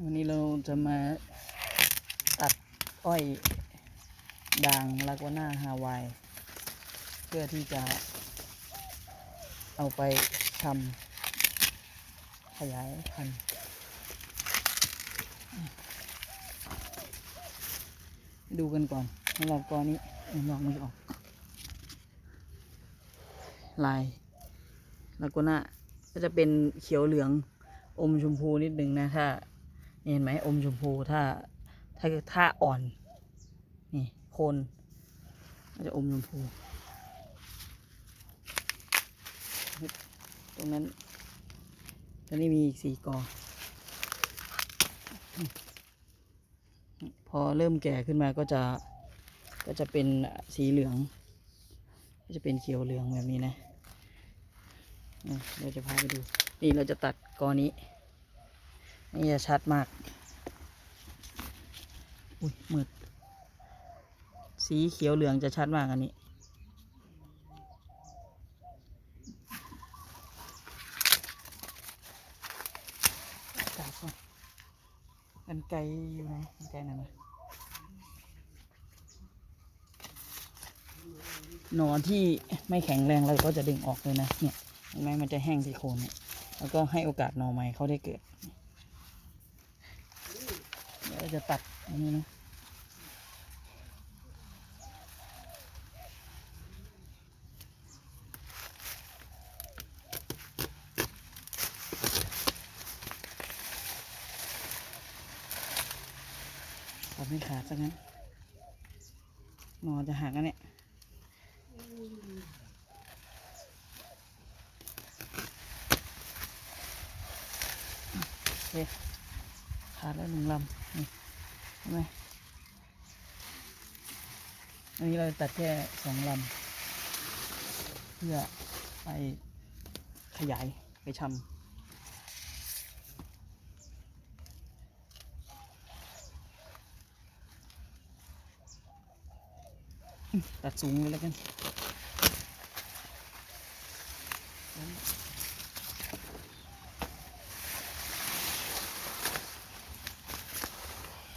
วันนี้เราจะมาตัดอ้อยด่างลากวาน่าฮาวาย เพื่อที่จะเอาไปทำขยายพันธุ์ดูกันก่อนสำหรับกอนี้ลองไม่ออก ลายลากวาน่าก็จะเป็นเขียวเหลืองอมชมพูนิดนึงนะถ้า เห็นไหมอมชมพูถ้าถ้าถ้าอ่อน นี่โคนก็จะอมชมพู ตรงนั้นตอนนี้มีอีกสี่กอ พอเริ่มแก่ขึ้นมาก็จะก็จะเป็นสีเหลือง ก็จะเป็นเขียวเหลืองแบบนี้นะอะเราจะพาไปดู นี่เราจะตัดกอนี้ นี่จะชัดมาก อุ้ยมืด สีเขียวเหลืองจะชัดมากอันนี้ กันไกลอยู่ไหนกันไกลไหนมาหนอนที่ไม่แข็งแรงเราก็จะดึงออกเลยนะ เนี่ยเห็นไหมมันจะแห้งที่โคนเนี่ย แล้วก็ให้โอกาสหน่อใหม่เขาได้เกิด เราจะตัดอันนี้นะตัดไม่ขาดซะงั้นหนอจะหักอันเนี่ยโอเค ขาดแล้วหนึ่งลำนี่เห็นไหมอันนี้เราตัดแค่สองลำเพื่อไปขยายไปชำตัดสูงเลยแล้วกัน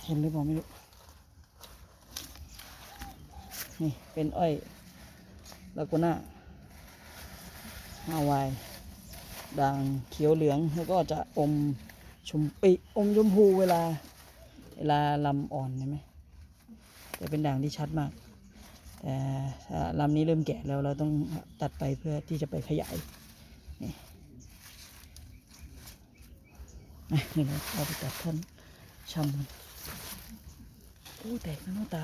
เห็นหรือเปล่าไม่รู้ นี่เป็นอ้อยลากูน่าฮาวายด่างเขียวเหลืองแล้วก็จะอมชมปีอมชมพูเวลา เวลาลำอ่อนเห็นไหมแต่เป็นด่างที่ชัดมาก แต่ถ้าลำนี้เริ่มแก่แล้วเราต้องตัดไปเพื่อที่จะไปขยายนี่นี่เราเอาไปตัดท่อนชำมันโอ้แตกนะน้องตา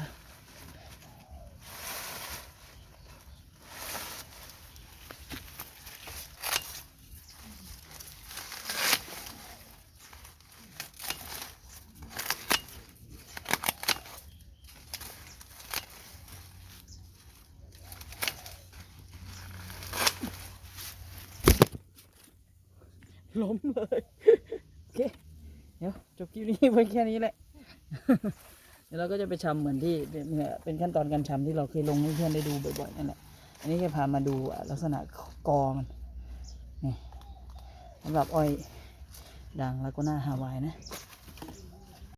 ล้มเลย โอเค เดี๋ยว จบคลิปนี้ไว้แค่นี้แหละ ดี๋ยวเราก็จะไปชำเหมือนที่เป็นเป็นขั้นตอนการชำที่เราเคยลงให้เพื่อนได้ดูบ่อยๆนั่นแหละอันนี้แค่พามาดูลักษณะกอมันนี่สำหรับอ้อยด่างแล้วก็หน้าฮาวายนะ